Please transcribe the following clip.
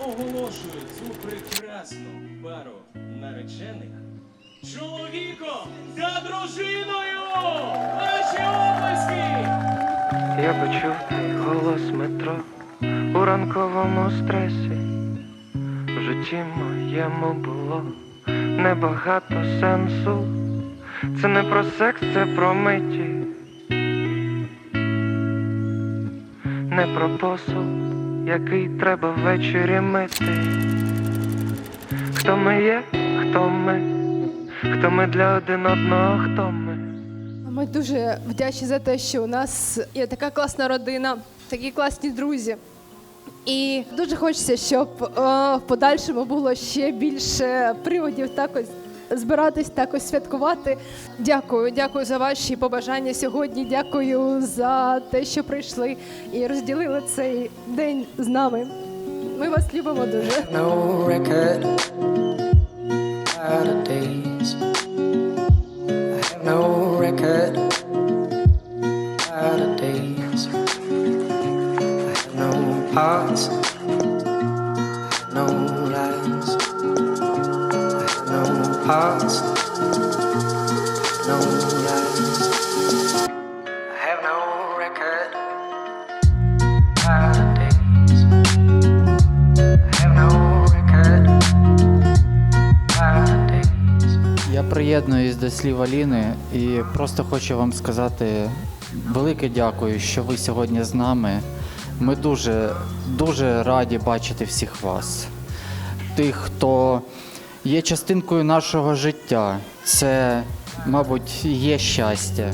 оголошую цю прекрасну пару наречених чоловіком та дружиною! Ваші облиски! Я почув твій голос метро у ранковому стресі. В житті моєму було небагато сенсу. Це не про секс, це про миті. Не про посуд, який треба ввечері мити. Хто ми є, хто ми, хто ми для один одного, хто ми. Ми дуже вдячні за те, що у нас є така класна родина, такі класні друзі. І дуже хочеться, щоб е, в подальшому було ще більше приводів так ось збиратись, так ось святкувати. Дякую, дякую за ваші побажання сьогодні. Дякую за те, що прийшли і розділили цей день з нами. Ми вас любимо дуже. no parts, no. I have no record. I. Я приєднуюсь до слів Аліни і просто хочу вам сказати велике дякую, що ви сьогодні з нами. Ми дуже, дуже раді бачити всіх вас. Тих, хто є частинкою нашого життя. Це, мабуть, є щастя.